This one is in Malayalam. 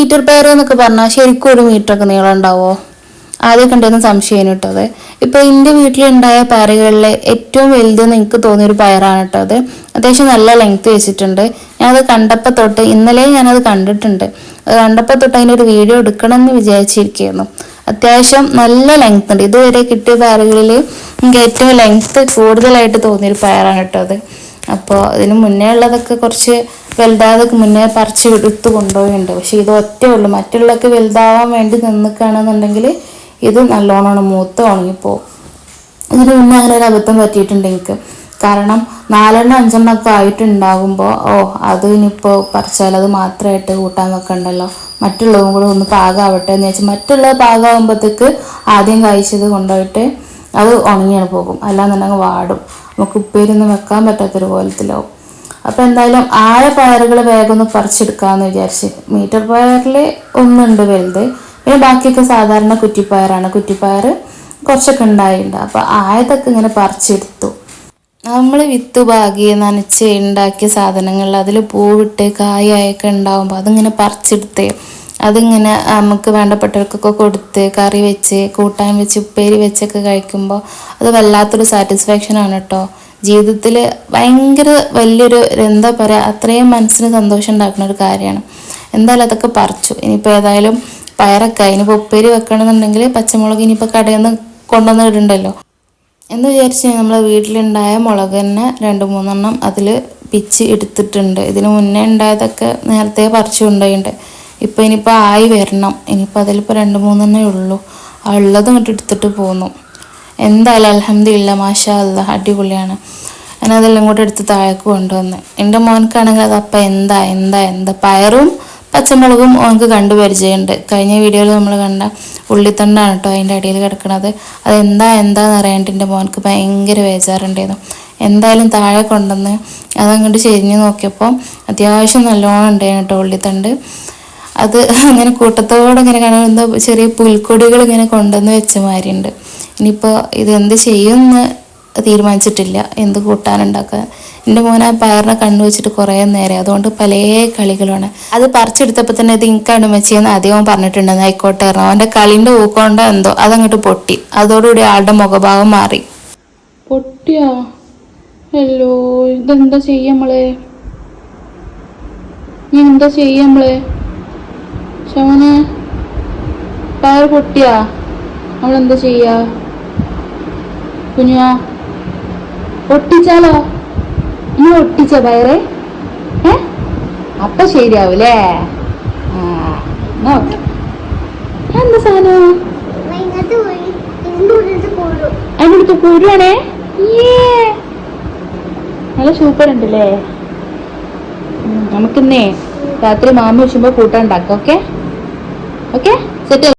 മീറ്റർ പേര എന്നൊക്കെ പറഞ്ഞാൽ ശരിക്കും ഒരു മീറ്റർ ഒക്കെ നീളം ഉണ്ടാവോ? ആദ്യം കണ്ടെന്ന് സംശയം കേട്ടോ അത്. ഇപ്പൊ എന്റെ വീട്ടിലുണ്ടായ പയറുകളിലെ ഏറ്റവും വലുതെന്ന് എനിക്ക് തോന്നിയ ഒരു പയറാണ് കേട്ടോ അത്. അത്യാവശ്യം നല്ല ലെങ്ത് വെച്ചിട്ടുണ്ട്. ഞാനത് കണ്ടപ്പോൾ തൊട്ട് ഇന്നലെ ഞാനത് കണ്ടിട്ടുണ്ട്. അത് കണ്ടപ്പോൾ തൊട്ട് അതിന്റെ ഒരു വീഡിയോ എടുക്കണം എന്ന് വിചാരിച്ചിരിക്കുകയായിരുന്നു അത്യാവശ്യം നല്ല ലെങ്ത് ഉണ്ട്. ഇതുവരെ കിട്ടിയ പയറുകളിൽ എനിക്ക് ഏറ്റവും ലെങ്ത് കൂടുതലായിട്ട് തോന്നിയൊരു പയറാണ് കേട്ടോ അത്. അപ്പോൾ ഇതിന് മുന്നേ ഉള്ളതൊക്കെ കുറച്ച് വലുതാതൊക്കെ മുന്നേ പറിച്ച് എടുത്ത് കൊണ്ടുപോയിട്ടുണ്ട്. പക്ഷെ ഇത് ഒറ്റേ ഉള്ളൂ. മറ്റുള്ളതൊക്കെ വലുതാവാൻ വേണ്ടി നിന്നിക്കുകയാണെന്നുണ്ടെങ്കിൽ ഇത് നല്ലോണം മൂത്ത് ഉണങ്ങിപ്പോവും. ഇതിന് മുന്നേ അങ്ങനെ ഒരു അബദ്ധം പറ്റിയിട്ടുണ്ട് എനിക്ക്. കാരണം നാലെണ്ണം അഞ്ചെണ്ണം ഒക്കെ ആയിട്ടുണ്ടാകുമ്പോൾ ഓ അത് ഇനിയിപ്പോൾ പറിച്ചാൽ അത് മാത്രമായിട്ട് കൂട്ടാൻ വെക്കണ്ടല്ലോ. മറ്റുള്ളതും കൂടെ ഒന്ന് പാകാവട്ടെ എന്ന് വെച്ചാൽ മറ്റുള്ളത് പാകാവുമ്പോഴത്തേക്ക് ആദ്യം കഴിച്ചത് കൊണ്ടുപോയിട്ട് അത് ഉണങ്ങിയാണ് പോകും. അല്ലാന്നുണ്ടെങ്കിൽ വാടും. നമുക്ക് ഉപ്പേരിയൊന്നും വെക്കാൻ പറ്റാത്തൊരു കോലത്തിലാവും. അപ്പോൾ എന്തായാലും ആയ പയറുകൾ വേഗം ഒന്ന് പറിച്ചെടുക്കാമെന്ന് വിചാരിച്ച്. മീറ്റർ പയറിൽ ഒന്നുണ്ട് വലുത്. പിന്നെ ബാക്കിയൊക്കെ സാധാരണ കുറ്റിപ്പയറാണ്. കുറ്റിപ്പയർ കുറച്ചൊക്കെ ഉണ്ടായിട്ടുണ്ട്. അപ്പോൾ ആയതൊക്കെ ഇങ്ങനെ പറിച്ചെടുത്തു. നമ്മൾ വിത്ത് പാകി നനച്ച് ഉണ്ടാക്കിയ സാധനങ്ങളിൽ അതിൽ പൂവിട്ട് കായൊക്കെ ഉണ്ടാകുമ്പോൾ അതിങ്ങനെ പറിച്ചെടുത്ത് അതിങ്ങനെ നമുക്ക് വേണ്ടപ്പെട്ടവർക്കൊക്കെ കൊടുത്ത് കറി വെച്ച് കൂട്ടാൻ വെച്ച് ഉപ്പേരി വെച്ചൊക്കെ കഴിക്കുമ്പോൾ അത് വല്ലാത്തൊരു സാറ്റിസ്ഫാക്ഷൻ ആണ് കേട്ടോ ജീവിതത്തിൽ ഭയങ്കര വലിയൊരു എന്താ പറയുക അത്രയും മനസ്സിന് സന്തോഷം ഉണ്ടാക്കുന്ന ഒരു കാര്യമാണ്. എന്തായാലും അതൊക്കെ പറിച്ചു. ഇനിയിപ്പോൾ ഏതായാലും പയറൊക്കെ ഇനിയിപ്പോൾ ഉപ്പേരി വെക്കണമെന്നുണ്ടെങ്കിൽ പച്ചമുളക് ഇനിയിപ്പോൾ കടയിൽ നിന്ന് കൊണ്ടുവന്ന് ഇടണ്ടല്ലോ. എന്ന് വിചാരിച്ച് നമ്മൾ വീട്ടിലുണ്ടായ മുളക് തന്നെ രണ്ട് മൂന്നെണ്ണം അതിൽ പിച്ച് എടുത്തിട്ടുണ്ട്. ഇതിന് മുന്നേ ഉണ്ടായതൊക്കെ നേരത്തെ പറിച്ചു കൊണ്ടുപോയിട്ടുണ്ട് ഇപ്പോൾ ഇനിയിപ്പോൾ ആയി വരണം. ഇനിയിപ്പോൾ അതിലിപ്പോൾ രണ്ട് മൂന്നെണ്ണേ ഉള്ളൂ. ആ ഉള്ളത് മറ്റും എടുത്തിട്ട് പോന്നു. എന്തായാലും അലഹമ്മദില്ല മാഷാ അല്ല അടിപൊളിയാണ്. ഞാൻ അതെല്ലാം കൂടെ എടുത്ത് താഴേക്ക് കൊണ്ടുവന്ന്. എന്റെ മോനക്കാണെങ്കിൽ അത് അപ്പം എന്താ എന്താ എന്താ? പയറും പച്ചമുളകും ഓനക്ക് കണ്ടു പരിചയമുണ്ട്. കഴിഞ്ഞ വീഡിയോയിൽ നമ്മൾ കണ്ട ഉള്ളിത്തണ്ടാണ് കേട്ടോ അതിന്റെ അടിയിൽ കിടക്കുന്നത് അത് എന്താ എന്താന്ന് അറിയാണ്ട് എന്റെ മോനക്ക് ഭയങ്കര ബേജാറുണ്ടായിരുന്നു. എന്തായാലും താഴെ കൊണ്ടുവന്ന് അതങ്ങോട്ട് ചെരിഞ്ഞ് നോക്കിയപ്പോൾ അത്യാവശ്യം നല്ലോണം ഉണ്ടായിരുന്നു കേട്ടോ ഉള്ളിത്തണ്ട്. അത് അങ്ങനെ കൂട്ടത്തോടെ ഇങ്ങനെ കാണാൻ എന്തോ ചെറിയ പുൽക്കൊടികൾ ഇങ്ങനെ കൊണ്ടുവന്ന് വെച്ച മാതിരിയുണ്ട് ഇനിയിപ്പോൾ ഇത് എന്ത് ചെയ്യുമെന്ന് തീരുമാനിച്ചിട്ടില്ല. എന്ത് കൂട്ടാനുണ്ടാക്കാൻ. എന്റെ മോനെ പയറിനെ കണ്ണു വെച്ചിട്ട് കുറേ നേരം. അതുകൊണ്ട് പല കളികളുമാണ്. അത് പറിച്ചെടുത്തപ്പോൾ തന്നെ ഇത് ഇൻക്കാണ് മെച്ചെന്ന് അധികം പറഞ്ഞിട്ടുണ്ടെന്ന് ആയിക്കോട്ടെ പറഞ്ഞു അവന്റെ കളിന്റെ ഊക്കൊണ്ടോ എന്തോ അതങ്ങോട്ട് പൊട്ടി. അതോടുകൂടി ആളുടെ മുഖഭാവം മാറി. പൊട്ടിയാ? ഹലോ ഇതെന്താ ചെയ്യമ്മളെ ഇനി എന്താ ചെയ്യമ്മളെ ശവനെ ടയർ പൊട്ടിയാ? നമ്മളെന്താ ചെയ്യാ? കുഞ്ഞാ ഒട്ടിച്ചാലോ ഇനി ഒട്ടിച്ച പയറ്? ഏ? അപ്പൊ ശരിയാവൂലേ? ആ എന്താ സാധനം? അടുത്ത് കുരുവാണേ നല്ല സൂപ്പർ ഉണ്ടല്ലേ? നമുക്കിന്നേ രാത്രി മാമ വെച്ചുമ്പോ കൂട്ടാൻ ഓക്കേ ഓക്കെ? Okay set